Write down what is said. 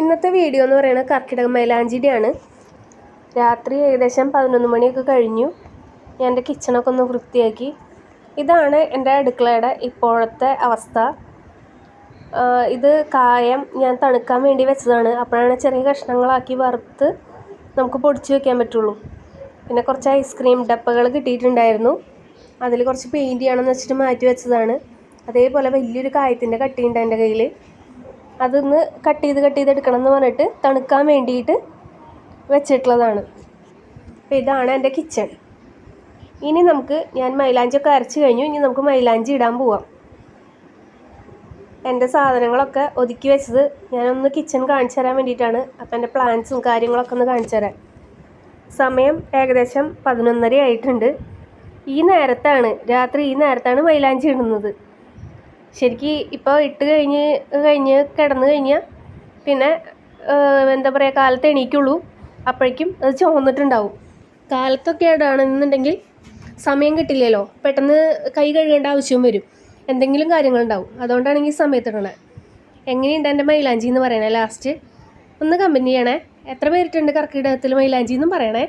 ഇന്നത്തെ വീഡിയോ എന്ന് പറയുന്നത് കർക്കിടക മൈലാഞ്ചിയുടെയാണ്. രാത്രി ഏകദേശം പതിനൊന്ന് മണിയൊക്കെ കഴിഞ്ഞു. ഞാൻ എന്റെ കിച്ചണൊക്കെ ഒന്ന് വൃത്തിയാക്കി. ഇതാണ് എന്റെ അടുക്കളയുടെ ഇപ്പോഴത്തെ അവസ്ഥ. ഇത് കായം ഞാൻ തണുക്കാൻ വേണ്ടി വെച്ചതാണ്. അപ്പോഴാണ് ചെറിയ കഷ്ണങ്ങളാക്കി വറുത്ത് നമുക്ക് പൊടിച്ച് വെക്കാൻ പറ്റുള്ളൂ. പിന്നെ കുറച്ച് ഐസ്ക്രീം ഡപ്പകൾ കിട്ടിയിട്ടുണ്ടായിരുന്നു. അതിൽ കുറച്ച് പെയിന്റ് ചെയ്യണമെന്ന് വെച്ചിട്ട് മാറ്റി വെച്ചതാണ്. അതേപോലെ വലിയൊരു കായത്തിന്റെ കട്ടിയുണ്ട് എന്റെ കയ്യിൽ. അതൊന്ന് കട്ട് ചെയ്ത് കട്ട് ചെയ്ത് എടുക്കണം എന്ന് പറഞ്ഞിട്ട് തണുക്കാൻ വേണ്ടിയിട്ട് വെച്ചിട്ടുള്ളതാണ്. അപ്പോൾ ഇതാണ് എന്റെ കിച്ചൺ ഇനി നമുക്ക് ഞാൻ മൈലാഞ്ചിയൊക്കെ അരച്ച് കഴിഞ്ഞു. ഇനി നമുക്ക് മൈലാഞ്ചി ഇടാൻ പോവാം. എന്റെ സാധനങ്ങളൊക്കെ ഒതുക്കി വെച്ചത് ഞാനൊന്ന് കിച്ചൺ കാണിച്ചു തരാൻ വേണ്ടിയിട്ടാണ്. അപ്പോൾ എന്റെ പ്ലാൻസും കാര്യങ്ങളൊക്കെ ഒന്ന് കാണിച്ചു തരാം. സമയം ഏകദേശം പതിനൊന്നര ആയിട്ടുണ്ട്. ഈ നേരത്താണ് രാത്രി ഈ നേരത്താണ് മൈലാഞ്ചി ഇടുന്നത്. ശരിക്ക് ഇപ്പോൾ ഇട്ട് കഴിഞ്ഞ് കഴിഞ്ഞ് കിടന്ന് കഴിഞ്ഞാൽ പിന്നെ എന്താ പറയുക കാലത്ത് എണീക്കുള്ളൂ. അപ്പോഴേക്കും അത് ചുവന്നിട്ടുണ്ടാവും കാലത്തൊക്കെ ഇടാണെന്നുണ്ടെങ്കിൽ സമയം കിട്ടില്ലല്ലോ. പെട്ടെന്ന് കൈ കഴുകേണ്ട ആവശ്യവും വരും. എന്തെങ്കിലും കാര്യങ്ങളുണ്ടാവും. അതുകൊണ്ടാണ് ഈ സമയത്ത് ഇടണേ. എങ്ങനെയുണ്ട് എന്റെ മൈലാഞ്ചി എന്ന് പറയണേ ലാസ്റ്റ്? ഒന്ന് കമ്പനി ചെയ്യണേ. എത്ര പേരിട്ടുണ്ട് കർക്കിടകത്തിൽ മൈലാഞ്ചി എന്നും പറയണേ.